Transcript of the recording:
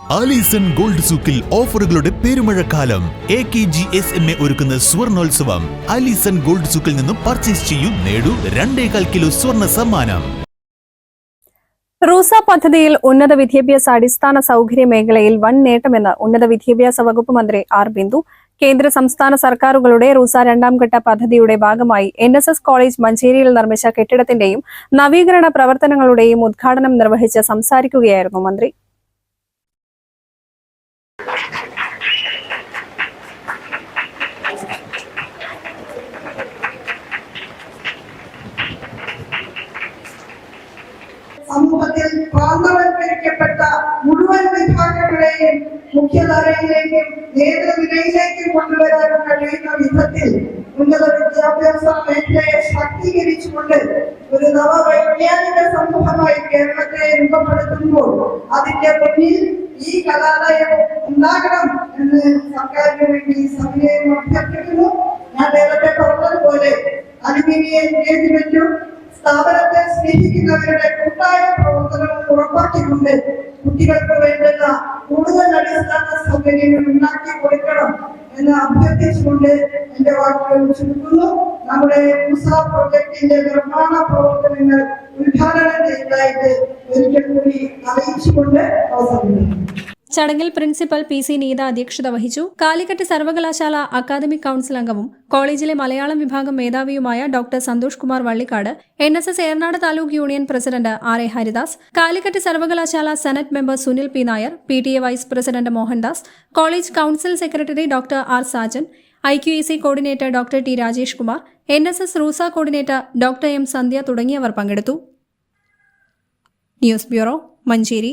Alison gold സൂക്കിൽ ഓഫറുകളുടെ പെരുമഴക്കാലം. A K G S M A ഒരുക്കുന്ന സ്വർണോത്സവം. ആലീസൺ ഗോൾഡ് സൂക്കിൽ നിന്നും പർച്ചേസ് ചെയ്യൂ നേടൂ രണ്ടേകാൽ കിലോ സ്വർണ സമ്മാനം. റൂസ പദ്ധതിയിൽ ഉന്നത വിദ്യാഭ്യാസ അടിസ്ഥാന സൗകര്യ മേഖലയിൽ വൻ നേട്ടമെന്ന് ഉന്നത വിദ്യാഭ്യാസ വകുപ്പ് മന്ത്രി ആർ ബിന്ദു. കേന്ദ്ര സംസ്ഥാന സർക്കാരുകളുടെ റൂസ രണ്ടാം ഘട്ട പദ്ധതിയുടെ ഭാഗമായി എൻ എസ് എസ് കോളേജ് മഞ്ചേരിയിൽ നിർമ്മിച്ച കെട്ടിടത്തിന്റെയും നവീകരണ പ്രവർത്തനങ്ങളുടെയും ഉദ്ഘാടനം നിർവഹിച്ച് സംസാരിക്കുകയായിരുന്നു മന്ത്രി. സമൂഹത്തിൽ പ്രാന്തവൽക്കരിക്കപ്പെട്ട മുഴുവൻ വിഭാഗങ്ങളെയും മുഖ്യധാരയിലേക്കും നേതൃനിരയിലേക്കും കൊണ്ടുവരാൻ കഴിയുന്ന വിധത്തിൽ ഉന്നത വിദ്യാഭ്യാസ മേഖലയെ ശാക്തീകരിച്ചുകൊണ്ട് ഒരു നവവൈജ്ഞാനിക സമൂഹമായി കേരളത്തെ രൂപപ്പെടുത്തുമ്പോൾ അതിന്റെ മുന്നിൽ ഈ കലാലയം ഉണ്ടാകണം എന്ന് സർക്കാരിന് വേണ്ടി സഭയെയും അഭ്യർത്ഥിക്കുന്നു. ഞാൻ നേരത്തെ പറഞ്ഞതുപോലെ അലുമിനിയ എൻഗേജ്മെന്റും സ്ഥാപനത്തെ സ്നേഹിക്കുന്നവരുടെ കൂട്ടായ പ്രവർത്തനം ഉറപ്പാക്കിക്കൊണ്ട് കുട്ടികൾക്ക് വേണ്ടുന്ന കൂടുതൽ അടിസ്ഥാന സൗകര്യങ്ങൾ ഉണ്ടാക്കി കൊടുക്കണം എന്ന് അഭ്യർത്ഥിച്ചുകൊണ്ട് എന്റെ വാക്കുകൾ ചുരുക്കുന്നു. നമ്മുടെ പ്രൊജക്ടിന്റെ നിർമ്മാണ പ്രവർത്തനങ്ങൾ ഉദ്ഘാടനം ചെയ്തതായിട്ട് ഒരിക്കൽ കൂടി അറിയിച്ചുകൊണ്ട് അവസാനിപ്പിക്കുന്നു. ചടങ്ങിൽ പ്രിൻസിപ്പൽ പി സി നീത അധ്യക്ഷത വഹിച്ചു. കാലിക്കറ്റ് സർവകലാശാല അക്കാദമിക് കൌൺസിൽ അംഗവും കോളേജിലെ മലയാളം വിഭാഗം മേധാവിയുമായ doctor Santhosh Kumar Vallikkad N S S Eranad taluk union president R A Haridas Calicut സർവകലാശാല senate member Sunil P Nair P T A vice president Mohandas college council secretary doctor R Sajan I Q A C coordinator doctor T Rajesh Kumar N S S RUSA coordinator doctor M Sandhya തുടങ്ങിയവർ പങ്കെടുത്തു. News bureau Manjeri.